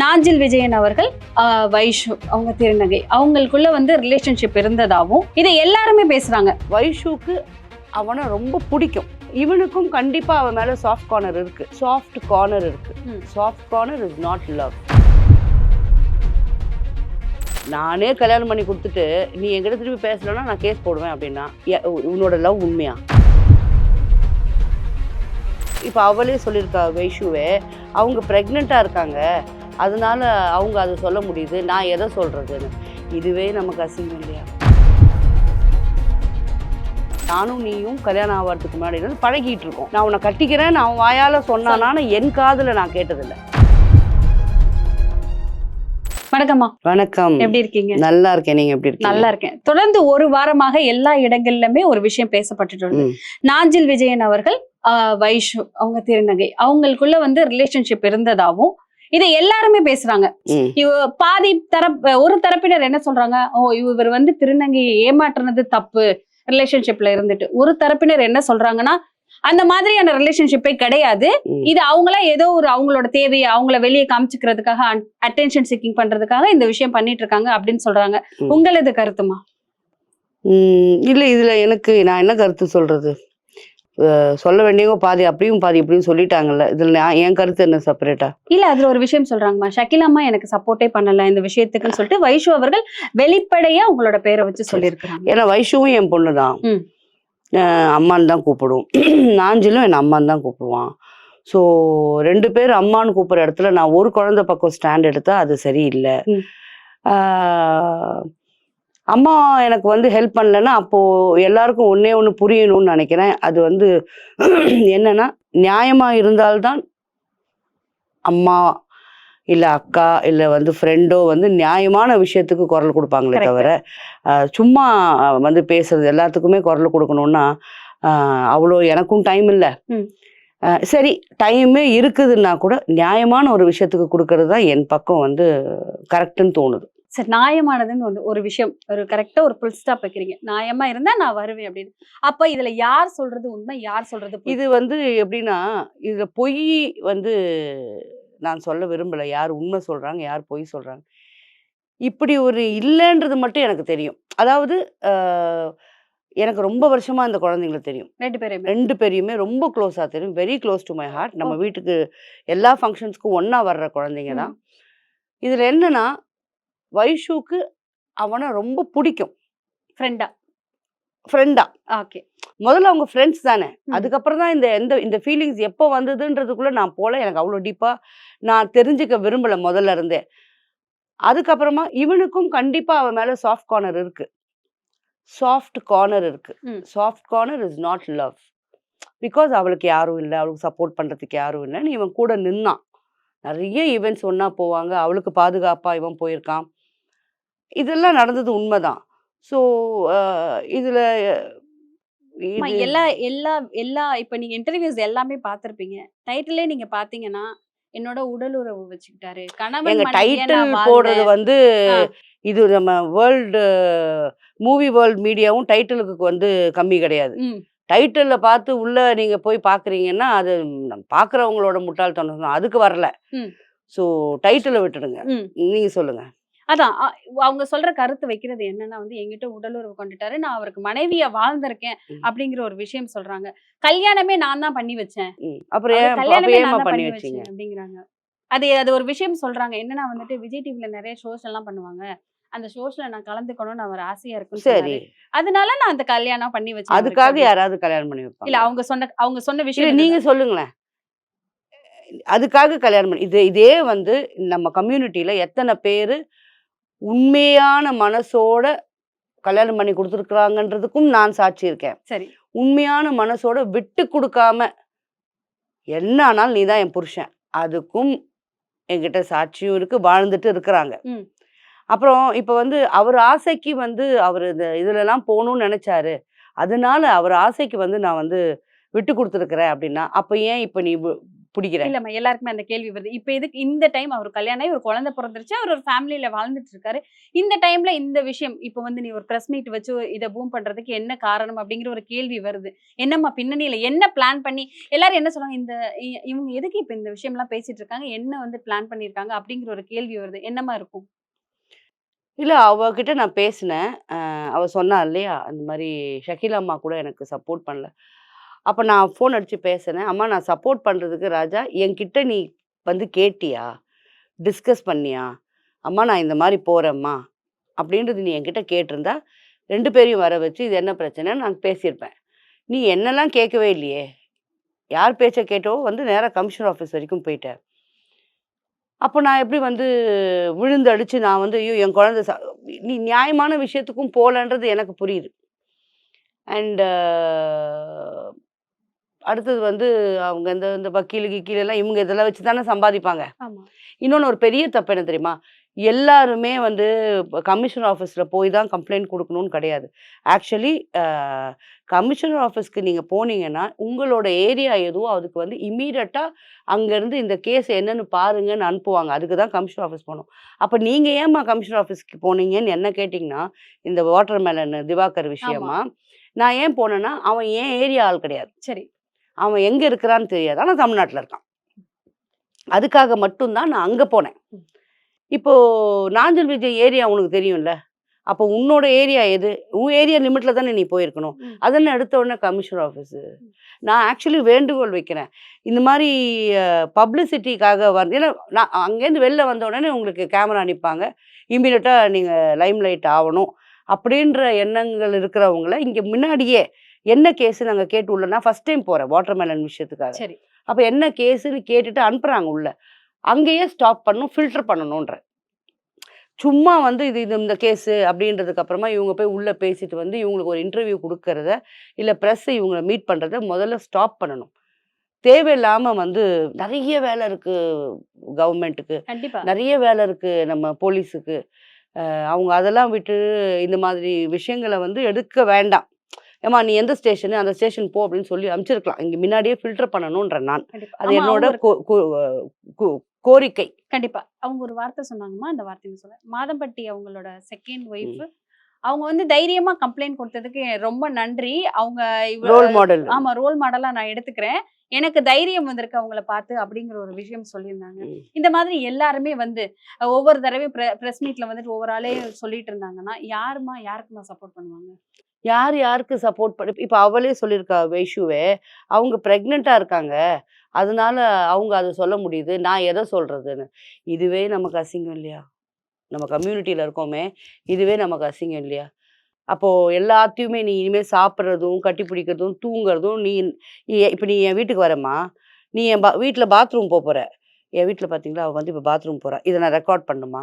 நாஞ்சில் விஜயன் அவர்கள் வைஷு அவங்க திருநகை. அவங்களுக்குள்ள வந்து ரிலேஷன்ஷிப் இருந்ததாவும் இதை எல்லாருமே பேசுறாங்க. வைஷுக்கு அவனை ரொம்ப பிடிக்கும். இவனுக்கும் கண்டிப்பா அவன் மேல சாஃப்ட் கார்னர் இருக்கு. சாஃப்ட் கார்னர் இருக்கு. Soft corner is not love நானே கல்யாணம் பண்ணி கொடுத்துட்டு நீ என்கிட்ட திருப்பி பேசலன்னா நான் கேஸ் போடுவேன் அப்படின்னா உன்னோட லவ் உண்மையா? இப்போ அவளே சொல்லியிருக்கா வைஷுவே அவங்க ப்ரெக்னெண்ட்டாக இருக்காங்க. அதனால அவங்க அதை சொல்ல முடியுது. நான் எதை சொல்கிறதுன்னு இதுவே நமக்கு அசிங்கம் இல்லையா? நானும் நீயும் கல்யாணம் ஆகிறதுக்கு முன்னாடி பழகிட்டு இருக்கோம். நான் உன்னை கட்டிக்கிறேன் நான் வாயால சொன்னானான்னு என் காதுல நான் கேட்டதில்லை. வணக்கம்மா. வணக்கம். எப்படி இருக்கீங்க? நல்லா இருக்கேன். நீங்க எப்படி இருக்கீங்க? நல்லா இருக்கேன். தொடர்ந்து ஒரு வாரமாக எல்லா இடங்கள்லுமே ஒரு விஷயம் பேசப்பட்டுட்டு ம். நாஞ்சில் விஜயன் அவர்கள் வைஷு அவங்க திருநகை அவங்களுக்குள்ள வந்து ரிலேஷன்ஷிப் இருந்ததாவும் இதை எல்லாருமே பேசுறாங்க. பாதி தரப்பு ஒரு தரப்பினர் என்ன சொல்றாங்க? ஓ இவர் வந்து திருநங்கையை ஏமாற்றுனது தப்பு ரிலேஷன்ஷிப்ல இருந்துட்டு. ஒரு தரப்பினர் என்ன சொல்றாங்கன்னா அந்த மாதிரியான ரிலேஷன்ஷிப்பே கிடையாது. இது அவங்களா ஏதோ ஒரு அவங்களோட தேவையை அவங்கள வெளியே காமிச்சுக்கிறதுக்காக அட்டென்ஷன் சீக்கிங் பண்றதுக்காக இந்த விஷயம் பண்ணிட்டு இருக்காங்க அப்படின்னு சொல்றாங்க. உங்களது கருத்துமா? இல்ல இதுல எனக்கு நான் என்ன கருத்து சொல்றது? சொல்ல வேண்டியவங்க பாதி அப்படியும் பாதி இப்படியும் சொல்லிட்டாங்கல்ல. இதுல என் கருத்து என்ன செப்பரேட்டா இல்ல அதுல ஒரு விஷயம் சொல்றாங்கம்மா. ஷக்கில் அம்மா எனக்கு சப்போர்ட்டே பண்ணல இந்த விஷயத்துக்குன்னு சொல்லிட்டு வைஷு அவர்கள் வெளிப்படையா உங்களோட பேரை வச்சு சொல்லியிருக்கிறாங்க. ஏன்னா வைஷுவும் என் பொண்ணு தான். அம்மான்னு தான் கூப்பிடும். நாஞ்சிலும் என் அம்மான்னு தான் கூப்பிடுவான். ஸோ ரெண்டு பேர் அம்மான்னு கூப்பிட்ற இடத்துல நான் ஒரு குழந்தை பக்கம் ஸ்டாண்ட் எடுத்தா அது சரியில்லை. அம்மா எனக்கு வந்து ஹெல்ப் பண்ணலன்னா அப்போ எல்லாருக்கும் ஒண்ணே ஒன்று புரியணும்னு நினைக்கிறேன் அது வந்து என்னன்னா நியாயமா இருந்தால்தான் அம்மா இல்லை அக்கா இல்லை வந்து ஃப்ரெண்டோ வந்து நியாயமான விஷயத்துக்கு குரல் கொடுப்பாங்களே. தவிர சும்மா வந்து பேசுறது எல்லாத்துக்குமே குரல் கொடுக்கணும்னா அவ்வளோ எனக்கும் டைம் இல்லை. சரி டைமே இருக்குதுன்னா கூட நியாயமான ஒரு விஷயத்துக்கு கொடுக்கறது தான் என் பக்கம் வந்து கரெக்டுன்னு தோணுது சரி நியாயமானதுன்னு ஒண்ணு ஒரு விஷயம் ஒரு கரெக்டா ஒரு புல் ஸ்டாப் வைக்கிறீங்க. நியாயமா இருந்தா நான் வருவேன் அப்படின்னு. அப்ப இதுல யார் சொல்றது உண்மை யார் சொல்றது பொய்? இது வந்து எப்படின்னா இதுல பொய் வந்து நான் சொல்ல விரும்பல. யார் உண்மை சொல்றாங்க யார் பொய் சொல்றாங்க. இப்படி ஒரு இல்லைன்றது மட்டும் எனக்கு தெரியும். அதாவது எனக்கு ரொம்ப வருஷமா இந்த குழந்தைங்களை தெரியும். ரெண்டு பேருமே ரெண்டு பேரையுமே ரொம்ப க்ளோஸாக தெரியும். Very close to my heart நம்ம வீட்டுக்கு எல்லா ஃபங்க்ஷன்ஸ்க்கும் ஒன்றா வர்ற குழந்தைங்க தான். இதில் என்னன்னா வைஷுக்கு அவனை ரொம்ப பிடிக்கும். ஃப்ரெண்டா ஃப்ரெண்டா ஓகே. முதல்ல அவங்க ஃப்ரெண்ட்ஸ் தானே. அதுக்கப்புறம் தான் இந்த எந்த இந்த ஃபீலிங்ஸ் எப்போ வந்ததுன்றதுக்குள்ளே நான் போல எனக்கு அவ்வளோ டீப்பாக நான் தெரிஞ்சுக்க விரும்பலை முதல்ல இருந்தே. அதுக்கப்புறமா இவனுக்கும் கண்டிப்பாக அவன் மேலே சாஃப்ட் கார்னர் இருக்கு. சாஃப்ட் கார்னர் இருக்கு. ம். Soft corner is not love because அவளுக்கு யாரும் இல்லை அவளுக்கு சப்போர்ட் பண்ணுறதுக்கு யாரும் இல்லைன்னு இவன் கூட நின்னான். நிறைய ஈவெண்ட்ஸ் ஒன்றா போவாங்க. அவளுக்கு பாதுகாப்பாக இவன் போயிருக்கான். இதெல்லாம் நடந்தது உண்மைதான் ஸோ இதில் எல்லா எல்லா எல்லா இப்ப நீங்க இன்டர்வியூஸ் எல்லாமே பார்த்திருப்பீங்க டைட்டிலே நீங்க பாத்தீங்கன்னா என்னோட உடல் உறவு வச்சுக்கிட்டாரு கணவன் டைட்டில் போடுறது. வந்து. இது நம்ம வேர்ல்டு மூவி வேர்ல்ட் மீடியாவும் டைட்டிலுக்கு வந்து கம்மி கிடையாது. டைட்டிலில் பார்த்து உள்ள நீங்க போய் பார்க்குறீங்கன்னா அது பார்க்குறவங்களோட முட்டாள்தனம் தான் அதுக்கு வரல. ஸோ டைட்டிலை விட்டுடுங்க. நீங்க சொல்லுங்க அதான் அவங்க சொல்ற கருத்து வைக்கிறது என்னன்னா வந்து என்கிட்ட உடலுறவு கொண்டுட்டாரு நான் அவருக்கு மனைவியா வாழ்ந்திருக்கேன். அப்படிங்கிற ஒரு விஷயம் சொல்றாங்க. கல்யாணமே நான் தான் பண்ணி வச்சேன். அப்புறம் கல்யாணமே நான் பண்ணி வச்சேன் அப்படிங்கிறாங்க. அது அது ஒரு விஷயம் சொல்றாங்க. என்னன்னா வந்துட்டு விஜய் டிவில நிறைய ஷோஸ் எல்லாம் பண்ணுவாங்க. அந்த ஷோஸ்ல நான் கலந்துக்கணும்னு அவர் ஆசையா இருக்குன்னு சரி. அதனால நான் அந்த கல்யாணம் பண்ணி வச்சேன் அதுக்காக. யாராவது கல்யாணம் பண்ணி இல்ல வைப்பாங்க அவங்க சொன்ன அவங்க சொன்ன இல்ல விஷயம் நீங்க சொல்லுங்களேன். அதுக்காக கல்யாணம் பண்ணி இது இதே வந்து நம்ம கம்யூனிட்டியில எத்தனை பேர் உண்மையான மனசோட கல்யாணம் பண்ணி கொடுத்துருக்குறாங்கன்றதுக்கும் நான் சாட்சி இருக்கேன். சரி. உண்மையான மனசோட விட்டு கொடுக்காம என்ன ஆனாலும் நீ தான் என் புருஷன். அதுக்கும் என்கிட்ட சாட்சியும் இருக்கு வாழ்ந்துட்டு இருக்கிறாங்க. அப்புறம் இப்போ வந்து அவர் ஆசைக்கு வந்து அவர் இந்த இதுலலாம் போகணும்னு நினைச்சாரு. அதனால அவர் ஆசைக்கு வந்து நான் வந்து விட்டு கொடுத்துருக்குறேன் அப்படின்னா அப்போ ஏன் இப்போ நீ பிடிக்கிறேன். இல்லம்மா எல்லாருக்குமே அந்த கேள்வி வருது. இப்ப எதுக்கு இந்த டைம் அவர் கல்யாணம் ஆகி ஒரு குழந்தை பிறந்துருச்சு அவர் ஒரு ஃபேமிலியில வாழ்ந்துட்டு இருக்காரு இந்த டைம்ல இந்த விஷயம் இப்ப வந்து நீ ஒரு பிரஸ் மீட் வச்சு இதை பூம் பண்றதுக்கு என்ன காரணம் அப்படிங்கிற ஒரு கேள்வி வருது. என்னம்மா பின்னணியில என்ன பிளான் பண்ணி எல்லாரும் என்ன சொல்றாங்க இந்த இவங்க எதுக்கு இப்ப இந்த விஷயம் எல்லாம் பேசிட்டு இருக்காங்க என்ன வந்து பிளான் பண்ணிருக்காங்க அப்படிங்கிற ஒரு கேள்வி வருது. என்னமா இருக்கும்? இல்ல அவகிட்ட நான் பேசினேன். அஹ் அவ சொன்னா இல்லையா அந்த மாதிரி ஷக்கீல் அம்மா கூட எனக்கு சப்போர்ட் பண்ணல. அப்போ நான் ஃபோன் அடித்து பேசினேன். அம்மா நான் சப்போர்ட் பண்ணுறதுக்கு ராஜா என்கிட்ட நீ வந்து கேட்டியா? டிஸ்கஸ் பண்ணியா? அம்மா நான் இந்த மாதிரி போகிறேம்மா அப்படின்றது நீ என்கிட்ட கேட்டிருந்தா ரெண்டு பேரையும் வர வச்சு இது என்ன பிரச்சனைன்னு நான் பேசியிருப்பேன். நீ என்னெல்லாம் கேட்கவே இல்லையே? யார் பேச்சை கேட்டோ வந்து நேராக கமிஷனர் ஆஃபீஸ் வரைக்கும் போயிட்டேன் அப்போ நான் எப்படி வந்து விழுந்து அடித்து நான் வந்து ஐயோ என் குழந்தை ச- நீ நியாயமான விஷயத்துக்கும் போகலன்றது எனக்கு புரியுது. அண்டு அடுத்தது வந்து அவங்க இந்த இந்த வக்கீலு கிக்கீல் எல்லாம் இவங்க இதெல்லாம் வச்சு தானே சம்பாதிப்பாங்க இன்னொன்று ஒரு பெரிய தப்பு என்ன தெரியுமா? எல்லாருமே வந்து கமிஷனர் ஆஃபீஸில் போய் தான் கம்ப்ளைண்ட் கொடுக்கணும்னு கிடையாது. ஆக்சுவலி கமிஷனர் ஆஃபீஸ்க்கு நீங்கள் போனீங்கன்னா உங்களோட ஏரியா எதுவோ அதுக்கு வந்து இமீடியட்டாக அங்கேருந்து இந்த கேஸ் என்னன்னு பாருங்கன்னு அனுப்புவாங்க. அதுக்கு தான் கமிஷனர் ஆஃபீஸ் போகணும். அப்போ நீங்கள் ஏம்மா கமிஷனர் ஆஃபீஸ்க்கு போனீங்கன்னு என்ன கேட்டிங்கன்னா இந்த வாட்டர் மேலன் திவாகர் விஷயமா நான் ஏன் போனேன்னா அவன் ஏன் ஏரியா ஆள் கிடையாது. சரி. அவன் எங்கே இருக்கிறான்னு தெரியாது. ஆனால் தமிழ்நாட்டில் இருக்கான். அதுக்காக மட்டும்தான் நான் அங்கே போனேன். ம். இப்போ நாஞ்சல் விஜய் ஏரியா உனக்கு தெரியும்ல? அப்போ உன்னோட ஏரியா எது? உன் ஏரியா லிமிட்ல தானே நீ போயிருக்கணும். ம். அதென்ன எடுத்த உடனே கமிஷனர் ஆஃபீஸு நான் ஆக்சுவலி வேண்டுகோள் வைக்கிறேன். இந்த மாதிரி பப்ளிசிட்டிக்காக வந்து ஏன்னா நான் அங்கேருந்து வெளில வந்த உடனே உங்களுக்கு கேமரா அனுப்பாங்க இம்மீடியட்டாக நீங்கள் லைம் லைட் ஆகணும். அப்படின்ற எண்ணங்கள் இருக்கிறவங்கள இங்கே முன்னாடியே என்ன கேஸ் நாங்கள் கேட்டு உள்ளனா ஃபர்ஸ்ட் டைம் போகிறேன் வாட்டர் மேலன் விஷயத்துக்காக. சரி. அப்போ என்ன கேஸுன்னு கேட்டுட்டு அனுப்புகிறாங்க உள்ள. அங்கேயே ஸ்டாப் பண்ணணும் ஃபில்டர் பண்ணணுன்ற சும்மா வந்து இது இது இந்த கேஸு அப்படின்றதுக்கு அப்புறமா இவங்க போய் உள்ளே பேசிட்டு வந்து இவங்களுக்கு ஒரு இன்டர்வியூ கொடுக்கறத இல்லை ப்ரெஸ் இவங்களை மீட் பண்ணுறத முதல்ல ஸ்டாப் பண்ணணும். தேவையில்லாமல் வந்து நிறைய வேலை இருக்குது கவர்மெண்ட்டுக்கு கண்டிப்பா. நிறைய வேலை இருக்குது நம்ம போலீஸுக்கு அவங்க அதெல்லாம் விட்டு இந்த மாதிரி விஷயங்களை வந்து எடுக்க வேண்டாம். ஏம்மா நீ எந்த ஸ்டேஷனு? அந்த ஸ்டேஷன் போ அப்படின்னு சொல்லி அனுப்பிச்சிருக்கலாம் இங்கே முன்னாடியே ஃபில்டர் பண்ணணுன்ற நான் அது என்னோட கோரிக்கை. கண்டிப்பா. அவங்க ஒரு வார்த்தை சொன்னாங்கம்மா அந்த வார்த்தையை சொல்ல மாதம்பட்டி அவங்களோட செகண்ட் ஒய்ஃப் அவங்க வந்து தைரியமா கம்ப்ளைண்ட் கொடுத்ததுக்கு ரொம்ப நன்றி. அவங்க ரோல் மாடல் ஆமா ரோல் மாடலா நான் எடுத்துக்கிறேன். எனக்கு தைரியம் வந்திருக்கு அவங்கள பார்த்து அப்படிங்கிற ஒரு விஷயம் சொல்லியிருந்தாங்க. இந்த மாதிரி எல்லாருமே வந்து ஒவ்வொரு தடவையும் பிரஸ் மீட்ல வந்துட்டு ஒவ்வொரு ஆளே சொல்லிட்டு இருந்தாங்கன்னா யாருமா யாருக்குமா சப்போர்ட் பண்ணுவாங்க? யார் யாருக்கு சப்போர்ட் பண்ணி இப்போ அவளே சொல்லியிருக்கா வைஷுவே அவங்க ப்ரெக்னெண்ட்டாக இருக்காங்க. அதனால அவங்க அதை சொல்ல முடியுது. நான் எதை சொல்கிறதுன்னு இதுவே நமக்கு அசிங்கம் இல்லையா? நம்ம கம்யூனிட்டியில் இருக்கோமே இதுவே நமக்கு அசிங்கம் இல்லையா? அப்போது எல்லாத்தையுமே நீ இனிமேல் சாப்பிட்றதும் கட்டி பிடிக்கிறதும் தூங்குறதும் நீ இப்போ நீ என் வீட்டுக்கு வரேம்மா. நீ என் பா வீட்டில் பாத்ரூம் போக போகிற என் வீட்டில் பார்த்தீங்களா அவள் வந்து இப்போ பாத்ரூம் போகிறா இதை நான் ரெக்கார்ட் பண்ணுமா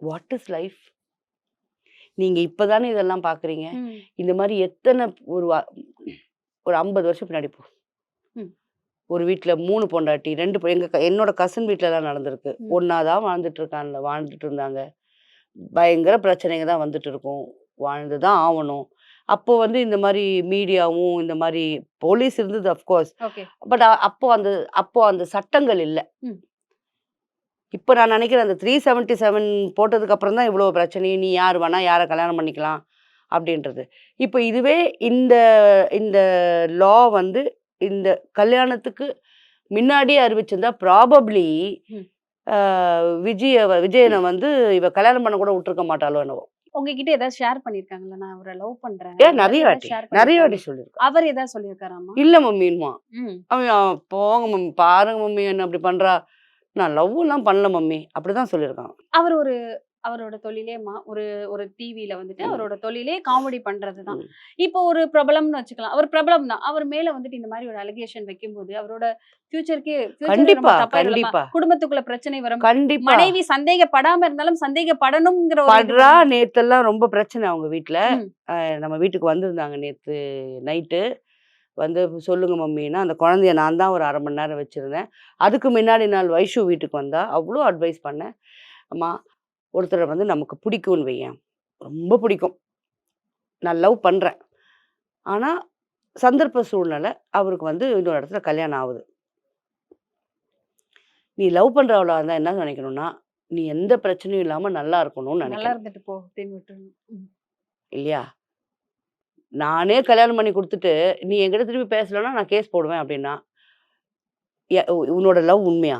வாட் இஸ் லைஃப் நீங்கள் இப்போ தானே இதெல்லாம் பார்க்குறீங்க இந்த மாதிரி எத்தனை ஒரு ஒரு ஐம்பது வருஷம் பின்னாடி போ. ஒரு வீட்டில் மூணு பொண்டாட்டி ரெண்டு பொ- எங்க க- என்னோட கசன் வீட்டிலலாம் நடந்திருக்கு. ம். ஒன்னாதான் வாழ்ந்துட்டு இருக்கான்ல வாழ்ந்துட்டு இருந்தாங்க பயங்கர பிரச்சனைங்க தான் வந்துட்டு இருக்கும் வாழ்ந்து தான் ஆகணும் அப்போ வந்து இந்த மாதிரி மீடியாவும் இந்த மாதிரி போலீஸ் இருந்தது அஃப்கோர்ஸ் பட் அப்போ அந்த அப்போ அந்த சட்டங்கள் இல்லை. இப்போ நான் நினைக்கிறேன் அந்த த்ரீ செவன்ட்டி செவன் போட்டதுக்கு அப்புறம் தான் இவ்வளோ பிரச்சனையும் நீ யார் வேணா யாரை கல்யாணம் பண்ணிக்கலாம் அப்படின்றது. இப்போ இதுவே இந்த இந்த லா வந்து இந்த கல்யாணத்துக்கு முன்னாடியே அறிவிச்சிருந்தா ப்ராபப்ளி. விஜய விஜயனை வந்து இவ கல்யாணம் பண்ண கூட விட்டுருக்க மாட்டாளோ என்னவோ. உங்ககிட்ட ஏதாவது ஷேர் பண்ணிருக்காங்கல்ல நான் அவரை லவ் பண்றேன். ஏன் நிறைய வாட்டி நிறைய? வாட்டி சொல்லியிருக்கா. அவர் ஏதாவது சொல்லியிருக்காராமா இல்ல மம்மின்மா அவன் போங்க மம்மி பாருங்க மம்மி என்ன அப்படி பண்றா. நான் லவ் எல்லாம் பண்ணல மம்மி. அப்படிதான் சொல்லியிருக்கான் அவர் ஒரு அவரோட தொழிலேமா ஒரு ஒரு டிவில வந்துட்டு ம். அவரோட தொழிலே காமெடி பண்றதுதான். ம். இப்போ ஒரு பிரபலம்னு வச்சுக்கலாம். அவர் பிரபலம் தான். அவர் மேல வந்துட்டு இந்த மாதிரி ஒரு அலிகேஷன் வைக்கும்போது அவரோட ஃபியூச்சருக்கு கண்டிப்பா, கண்டிப்பா. குடும்பத்துக்குள்ள பிரச்சனை வரும். கண்டிப்பா. மனைவி சந்தேகப்படாம இருந்தாலும் சந்தேகப்படணுங்கிற படுறா நேத்தெல்லாம் ரொம்ப பிரச்சனை அவங்க ம். அஹ் நம்ம வீட்டுக்கு வந்திருந்தாங்க நேத்து நைட்டு. வந்து சொல்லுங்க மம்மின்னா அந்த குழந்தைய நான் தான் ஒரு அரை மணி நேரம் வச்சிருந்தேன். அதுக்கு முன்னாடி நாள் வைஷு வீட்டுக்கு வந்தா அவ்வளோ அட்வைஸ் பண்ணேன். அம்மா ஒருத்தரை வந்து நமக்கு பிடிக்கும்னு வையேன். ரொம்ப பிடிக்கும். நான் லவ் பண்றேன். ஆனா சந்தர்ப்ப சூழ்நிலை அவருக்கு வந்து இன்னொரு இடத்துல கல்யாணம் ஆகுது. நீ லவ் பண்றவளா இருந்தா என்ன நினைக்கணும்னா நீ எந்த பிரச்சனையும் இல்லாம நல்லா இருக்கணும்னு நல்லா நினைக்கணும். இருந்துட்டு போ. அப்படின்னு. இல்லையா? நானே கல்யாணம் பண்ணி கொடுத்துட்டு நீ என்கிட்ட திருப்பி பேசலன்னா நான் கேஸ் போடுவேன் அப்படின்னா உன்னோட லவ் உண்மையா?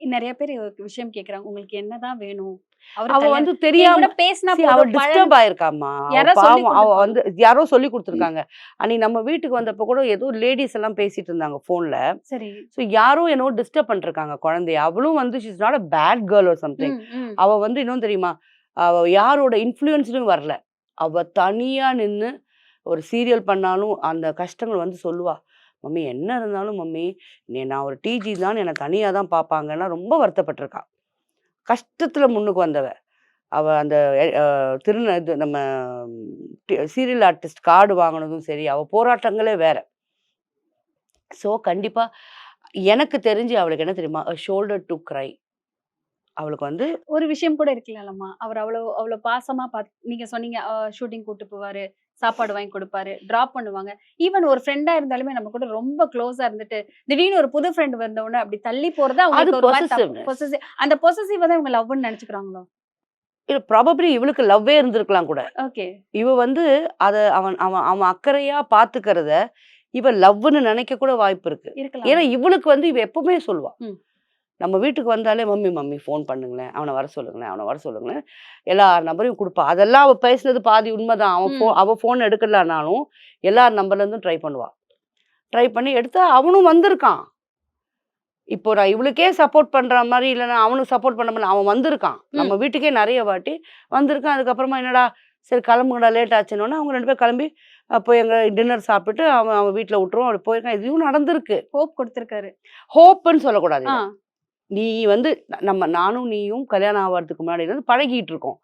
நிறைய பேர் விஷயம் கேக்குறாங்க. உங்களுக்கு என்னதான் வேணும்? அவ வந்து தெரியாம பேசினா அவ டிஸ்டர்ப் ஆயிருக்காமா அவ யாரோ சொல்லி பாவம் அவ. வந்து யாரோ சொல்லி கொடுத்துருக்காங்க. அன்னைக்கு நம்ம வீட்டுக்கு வந்தப்ப கூட ஏதோ லேடிஸ் எல்லாம் பேசிட்டு இருந்தாங்க போன்ல சரி. ஸோ யாரோ என்னவோ டிஸ்டர்ப் பண்ணிருக்காங்க குழந்தைய. அவளும் வந்து she's not a bad girl ஒரு சம்திங். அவ வந்து இன்னும் தெரியுமா? அவ யாரோட இன்ஃப்ளூயன்ஸ்லும் வரல. அவள் தனியாக நின்று ஒரு சீரியல் பண்ணாலும் அந்த கஷ்டங்கள் வந்து சொல்லுவாள் மம்மி என்ன இருந்தாலும் மம்மி நீ நான் ஒரு டிஜி தான் என்னை தனியாக தான் பார்ப்பாங்கன்னா ரொம்ப வருத்தப்பட்டிருக்கா. கஷ்டத்தில் முன்னுக்கு வந்தவ. அவள் அந்த திருந இது நம்ம சீரியல் ஆர்டிஸ்ட் கார்டு வாங்கினதும் சரி அவள் போராட்டங்களே வேற. ஸோ கண்டிப்பாக எனக்கு தெரிஞ்சு அவளுக்கு என்ன தெரியுமா? ஷோல்டர் டு க்ரை அவளுக்கு வந்து ஒரு விஷயம் கூட இருக்கலாம்மா அவர் அவ்வளவு அவ்வளவு பாசமா பாத் நீங்க சொன்னீங்க ஷூட்டிங் கூட்டு போவாரு சாப்பாடு வாங்கி கொடுப்பாரு டிராப் பண்ணுவாங்க. ஈவன் ஒரு ஃப்ரெண்டா இருந்தாலுமே நம்ம கூட ரொம்ப க்ளோஸா இருந்துட்டு திடீர்னு ஒரு புது ஃப்ரெண்ட் வந்த உடனே அப்படி தள்ளி போறது அவங்களுக்கு. அந்த பொசசிவ் தான் இவங்க லவ்னு நினைச்சுக்கிறாங்களோ? இது ப்ராபப்ளி இவளுக்கு லவ்வே இருந்திருக்கலாம் கூட. ஓகே. இவ வந்து அத அவன் அவன் அவன் அக்கறையா பாத்துக்கிறத இவ லவ்னு நினைக்க கூட வாய்ப்பு இருக்கு. ஏன்னா இவளுக்கு வந்து இவ எப்பவுமே சொல்லுவா. நம்ம வீட்டுக்கு வந்தாலே மம்மி மம்மி ஃபோன் பண்ணுங்களேன். அவனை வர சொல்லுங்களேன் அவனை வர சொல்லுங்களேன். எல்லா நம்பரையும் கொடுப்பா. அதெல்லாம் அவ பேசுனது பாதி உண்மைதான். அவன் ஃபோ ம். அவ ஃபோன் எடுக்கலனாலும் எல்லார் நம்பர்ல இருந்தும் ட்ரை பண்ணுவா. ட்ரை பண்ணி எடுத்தா அவனும் வந்திருக்கான். இப்போ நான் இவளுக்கே சப்போர்ட் பண்ற மாதிரி இல்லைன்னா அவனுக்கு சப்போர்ட் பண்ண மாதிரி அவன் வந்திருக்கான். நம்ம வீட்டுக்கே நிறைய வாட்டி வந்திருக்கான். அதுக்கப்புறமா என்னடா சரி கிளம்புங்கடா லேட் ஆச்சுன்னொன்னே அவங்க ரெண்டு பேரும் கிளம்பி போய் எங்க டின்னர் சாப்பிட்டு அவன் அவன் வீட்டில் விட்டுருவோம். அப்படி போயிருக்கான். இதுவும் நடந்திருக்கு. ஹோப் கொடுத்திருக்காரு. ஹோப்புன்னு சொல்லக்கூடாது. நீ வந்து நம்ம நானும் நீயும் கல்யாணம் ஆகிறதுக்கு முன்னாடி இருந்து பழகிட்டு இருக்கோம்.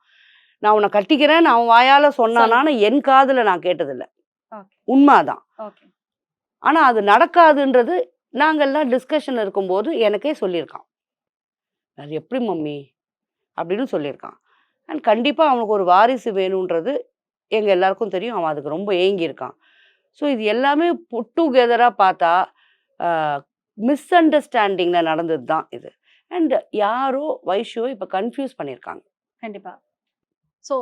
நான் உன்னை கட்டிக்கிறேன்னு அவன் வாயால சொன்னானான்னு என் காதுல நான் கேட்டதில்ல. உண்மைதான். ஓகே. ஆனா அது நடக்காதுன்றது நாங்கெல்லாம் டிஸ்கஷன் இருக்கும்போது எனக்கே சொல்லியிருக்கான். அது எப்படி மம்மி? அப்படின்னு சொல்லியிருக்கான். அண்ட் கண்டிப்பா அவனுக்கு ஒரு வாரிசு வேணுன்றது எங்க எல்லாருக்கும் தெரியும். அவன் அதுக்கு ரொம்ப ஏங்கி இருக்கான் ஸோ இது எல்லாமே புட் டுகெதராக பார்த்தா மிஸ் அண்டர்ஸ்டாண்டிங்ல நடந்தது தான் இது. அண்ட் யாரோ வைஷுவை இப்போ கன்ஃபியூஸ் பண்ணியிருக்காங்க கண்டிப்பா. சோ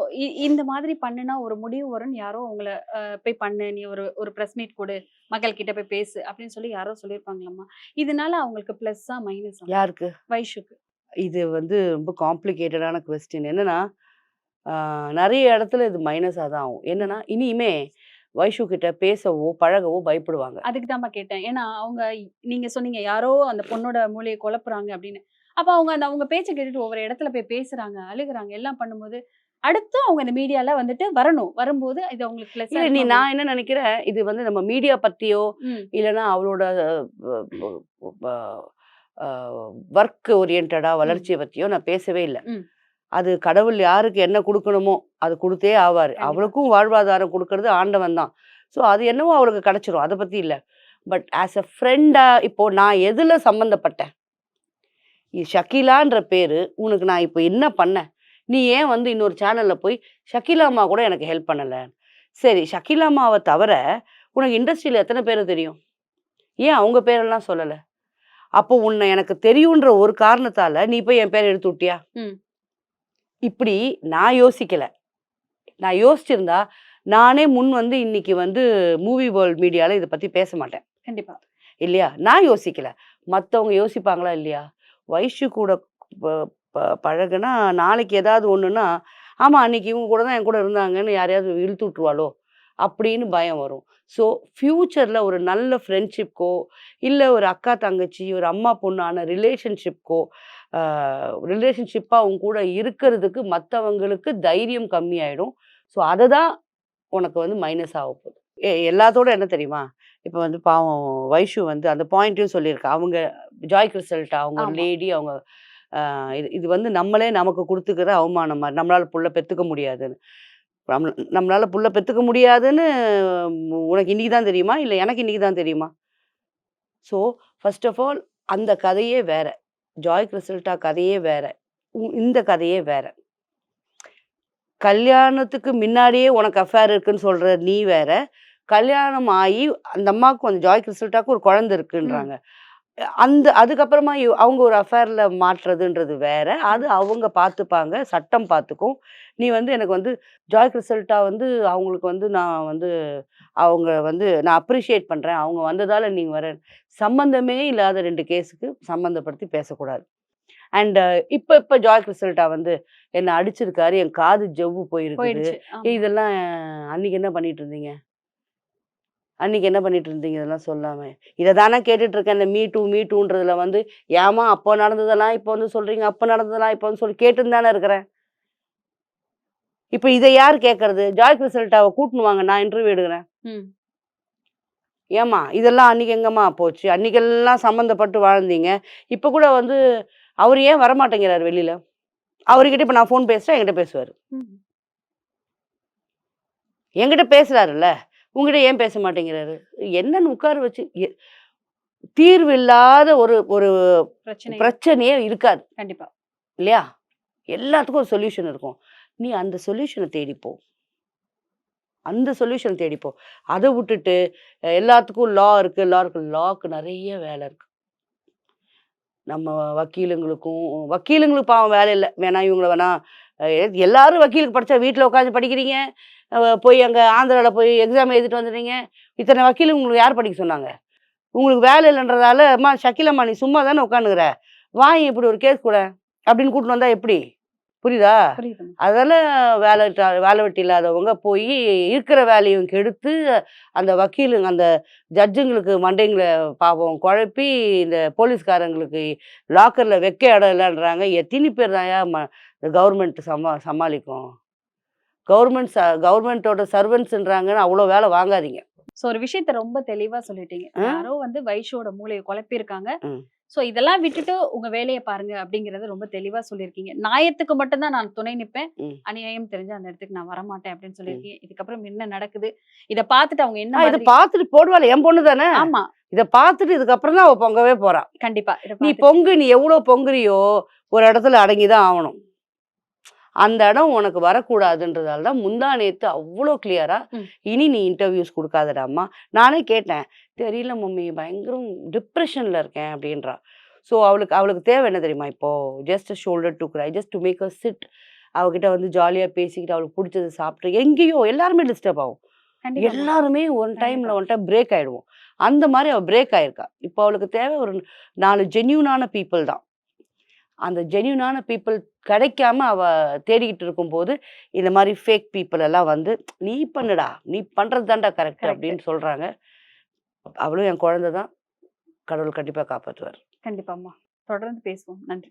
இந்த மாதிரி பண்ணுனா ஒரு முடிவு வரும்னு யாரோ உங்களை போய் பண்ணு நீ ஒரு ஒரு ப்ரெஸ் மீட் கொடு மக்கள் கிட்ட போய் பேசு அப்படின்னு சொல்லி யாரோ சொல்லியிருப்பாங்களாம்மா இதனால அவங்களுக்கு பிளஸ்ஸா மைனஸ் யாருக்கு? வைஷுக்கு இது வந்து ரொம்ப காம்ப்ளிகேட்டடான கொஸ்டின் என்னன்னா நிறைய இடத்துல இது மைனஸாக தான் ஆகும். என்னன்னா இனிமே வைஷு கிட்ட பேசவோ பழகவோ பயப்படுவாங்க. அதுக்கு தான்ப்பா கேட்டேன். ஏன்னா அவங்க நீங்க சொன்னீங்க யாரோ அந்த பொண்ணோட மூளையை குழப்புறாங்க அப்படின்னு. அப்ப அவங்க அந்த அவங்க பேச்சை கேட்டுட்டு ஒவ்வொரு இடத்துல போய் பேசுறாங்க அழுகுறாங்க எல்லாம் பண்ணும்போது அடுத்து அவங்க இந்த மீடியால வந்துட்டு வரணும். வரும்போது இது அவங்களுக்கு நீ நான் என்ன நினைக்கிறேன் இது வந்து நம்ம மீடியா பத்தியோ இல்லைன்னா அவளோட ஒர்க் ஓரியன்டா வளர்ச்சியை பத்தியோ நான் பேசவே இல்லை. அது கடவுள் யாருக்கு என்ன கொடுக்கணுமோ அது கொடுத்தே ஆவார். அவளுக்கும் வாழ்வாதாரம் கொடுக்கறது ஆண்டவன் தான். ஸோ அது என்னவோ அவளுக்கு கிடைச்சிரும். அதை பத்தி இல்லை. பட் ஆஸ் அ ஃப்ரெண்டா இப்போ நான் எதுல சம்மந்தப்பட்டேன் ஷக்கீலான்ற பேரு உனக்கு நான் இப்போ என்ன பண்ணேன்? நீ ஏன் வந்து இன்னொரு சேனல்ல போய் ஷக்கீலா அம்மா கூட எனக்கு ஹெல்ப் பண்ணல? சரி ஷக்கீலா அம்மாவை தவிர உனக்கு இண்டஸ்ட்ரியில எத்தனை பேர் தெரியும்? ஏன் அவங்க பேரெல்லாம் சொல்லலை? அப்போ உன்னை எனக்கு தெரியுன்ற ஒரு காரணத்தால நீ போய் என் பேரை எடுத்து விட்டியா? ம். இப்படி நான் யோசிக்கல. நான் யோசிச்சிருந்தா நானே முன் வந்து இன்னைக்கு வந்து மூவி வேர்ல்ட் மீடியால இதை பத்தி பேச மாட்டேன். கண்டிப்பா. இல்லையா? நான் யோசிக்கல. மத்தவங்க யோசிப்பாங்களா இல்லையா? வைஷு கூட பழகுனா நாளைக்கு ஏதாவது ஒண்ணுன்னா ஆமா அன்னைக்கு இவங்க கூட தான் என் கூட இருந்தாங்கன்னு யாரையாவது இழுத்து விட்டுருவாளோ? அப்படின்னு பயம் வரும். ஸோ ஃப்யூச்சரில் ஒரு நல்ல ஃப்ரெண்ட்ஷிப்க்கோ இல்லை ஒரு அக்கா தங்கச்சி ஒரு அம்மா பொண்ணான ரிலேஷன்ஷிப்க்கோ ரிலேஷன்ஷிப்பாக அவங்க கூட இருக்கிறதுக்கு மற்றவங்களுக்கு தைரியம் கம்மியாயிடும். ஸோ அதை தான் உனக்கு வந்து மைனஸ் ஆக போகுது. எல்லாத்தோட என்ன தெரியுமா? இப்போ வந்து பாவம் வைஷு வந்து அந்த பாயிண்ட்டையும் சொல்லியிருக்கா. அவங்க ஜாய் கிறிஸ்டல்ட்டா அவங்க. லேடி அவங்க இது இது வந்து நம்மளே நமக்கு கொடுத்துக்கிற அவமானம் மாதிரி நம்மளால புள்ள பெற்றுக்க முடியாதுன்னு. நம்ம நம்மளால புள்ள பெற்றுக்க முடியாதுன்னு உனக்கு இன்னைக்கு தான் தெரியுமா? இல்லை எனக்கு இன்னைக்கு தான் தெரியுமா? ஸோ ஃபர்ஸ்ட் ஆஃப் ஆல் அந்த கதையே வேற. ஜாய் கிறிஸ்டல்ட்டா கதையே வேற. இந்த கதையே வேற. கல்யாணத்துக்கு முன்னாடியே உனக்கு அஃபேர் இருக்குன்னு சொல்ற நீ வேற. கல்யாணம் ஆகி அந்த அம்மாவுக்கும் அந்த ஜாய் கிறிஸ்டல்ட்டாக்கும் ஒரு குழந்தை இருக்குன்றாங்க. அந்த அதுக்கப்புறமா இவ- அவங்க ஒரு அஃபேர்ல மாட்டுறதுன்றது வேற. அது அவங்க பார்த்துப்பாங்க சட்டம் பார்த்துக்கும் நீ வந்து எனக்கு வந்து ஜாய் கிறிசல்ட்டா வந்து அவங்களுக்கு வந்து நான் வந்து அவங்க வந்து நான் அப்ரிஷியேட் பண்றேன். அவங்க வந்ததால நீங்க வர சம்பந்தமே இல்லாத ரெண்டு கேஸுக்கு சம்மந்தப்படுத்தி பேசக்கூடாது. அண்ட் இப்போ இப்போ ஜாய் கிறிசல்ட்டா வந்து என்னை அடிச்சிருக்காரு என் காது ஜவ்வு போயிருக்குது. போயிடுச்சு இதெல்லாம் அன்னைக்கு என்ன பண்ணிட்டு இருந்தீங்க? அன்னைக்கு என்ன பண்ணிட்டு இருந்தீங்க? இதெல்லாம் சொல்லாம. இதை தானே கேட்டுட்டு இருக்கேன் இந்த மீ டூ மீ டூன்றதுல வந்து ஏமா அப்போ நடந்ததெல்லாம் இப்போ வந்து சொல்றீங்க அப்போ நடந்ததெல்லாம் இப்போ வந்து சொல்லி கேட்டுன்னு தானே இருக்கிறேன். இப்போ இதை யார் கேட்கறது? ஜாய் கிறிசல்ட்டாவை கூட்டின்னு வாங்க நான் இன்டர்வியூ எடுக்கிறேன். ஏம்மா இதெல்லாம் அன்னைக்கு எங்கம்மா போச்சு? அன்னைக்கெல்லாம் சம்மந்தப்பட்டு வாழ்ந்தீங்க. இப்போ கூட வந்து அவர் ஏன் வரமாட்டேங்கிறார் வெளியில? அவர்கிட்ட இப்போ நான் ஃபோன் பேசுறேன் என்கிட்ட பேசுவார். என்கிட்ட பேசுறாருல்ல? உங்ககிட்ட ஏன் பேச மாட்டேங்கிறாரு? என்னன்னு உட்கார வச்சு தீர்வு இல்லாத ஒரு ஒரு பிரச்சனை பிரச்சனையே இருக்காது. கண்டிப்பா. இல்லையா? எல்லாத்துக்கும் ஒரு சொல்யூஷன் இருக்கும். நீ அந்த சொல்யூஷனை தேடிப்போ அந்த சொல்யூஷன் தேடிப்போ அதை விட்டுட்டு எல்லாத்துக்கும் லா இருக்கு லா இருக்கு. லாக்கு நிறைய வேலை இருக்கு. நம்ம வக்கீலுங்களுக்கும் வக்கீலுங்களுக்கு பாவம் வேலை இல்லை. வேணா இவங்கள வேணா எல்லாரும் வக்கீலுக்கு படிச்சா வீட்டில் உட்காந்து படிக்கிறீங்க. போய் அங்கே ஆந்திராவில் போய் எக்ஸாம் எழுதிட்டு வந்துடுறீங்க இத்தனை வக்கீல் உங்களுக்கு யார் படிக்க சொன்னாங்க? உங்களுக்கு வேலை இல்லைன்றதால அம்மா ஷக்கிலம்மா நீ சும்மா தானே உட்காந்துக்கிற வாங்கி இப்படி ஒரு கேஸ் கூட? அப்படின்னு கூட்டிட்டு வந்தா எப்படி? புரியுதா? அதனால வேலை வேலை வெட்டி இல்லாதவங்க போய் இருக்கிற வேலையும் கெடுத்து அந்த வக்கீலுங்க அந்த ஜட்ஜுங்களுக்கு மண்டைங்களை பாவம் குழப்பி இந்த போலீஸ்காரங்களுக்கு லாக்கர்ல வைக்க இடம் இல்லைன்றாங்க. எத்தனை பேர் தான் இந்த கவர்மெண்ட் சமா சமாளிக்கும்? கவர்மெண்ட் கவர்மெண்ட்டோட சர்வன்ட்ஸ்ன்றாங்கன்னு அவ்வளோ வேலை வாங்காதீங்க. சோ ஒரு விஷயத்த ரொம்ப தெளிவா சொல்லிட்டீங்க? யாரோ வந்து வைஷோட மூளையை குழப்பியிருக்காங்க. சோ இதெல்லாம் விட்டுட்டு உங்க வேலையை பாருங்க அப்படிங்கறத ரொம்ப தெளிவா சொல்லியிருக்கீங்க. நியாயத்துக்கு மட்டும்தான் நான் துணை நிப்பேன். ம். அநியாயம் தெரிஞ்ச அந்த இடத்துக்கு நான் வரமாட்டேன் அப்படின்னு சொல்லியிருக்கீங்க. இதுக்கப்புறம் என்ன நடக்குது? இத பார்த்துட்டு அவங்க என்ன இதை பார்த்துட்டு போடுவாள். என் பொண்ணு தானே? ஆமா. இதை பார்த்துட்டு இதுக்கப்புறம் தான் அவ பொங்கவே போறா. கண்டிப்பா. நீ பொங்கு நீ எவ்வளோ பொங்குறியோ ஒரு இடத்துல அடங்கிதான் ஆகணும். அந்த இடம் உனக்கு வரக்கூடாதுன்றதால தான் முந்தா நேத்து அவ்வளோ கிளியரா ம். இனி நீ இன்டர்வியூஸ் கொடுக்காதடாம்மா. நானே கேட்டேன் தெரியல மம்மி பயங்கரம் டிப்ரெஷன்ல இருக்கேன் அப்படின்றா. ஸோ அவளுக்கு அவளுக்கு தேவை என்ன தெரியுமா இப்போ? Just shoulder to cry just to make a sit அவகிட்ட வந்து ஜாலியாக பேசிக்கிட்டு அவளுக்கு பிடிச்சது சாப்பிட்டு எங்கேயோ எல்லாருமே டிஸ்டர்ப் ஆகும். எல்லாருமே ஒன் டைம்ல. ஒன் டைம் பிரேக் ஆயிடுவோம். அந்த மாதிரி அவள் பிரேக் ஆயிருக்கா. இப்போ அவளுக்கு தேவை ஒரு நாலு ஜென்யூனான பீப்புள் தான். அந்த ஜென்யூனான பீப்புள் கிடைக்காம அவ தேடிக்கிட்டு இருக்கும்போது இந்த மாதிரி ஃபேக் பீப்புள் எல்லாம் வந்து நீ பண்ணுடா நீ பண்றது தான்டா கரெக்ட். அப்படின்னு சொல்றாங்க. அவளும் என் குழந்தை தான் கடவுள் கண்டிப்பா காப்பாற்றுவார் கண்டிப்பாம்மா. தொடர்ந்து பேசுவோம். நன்றி.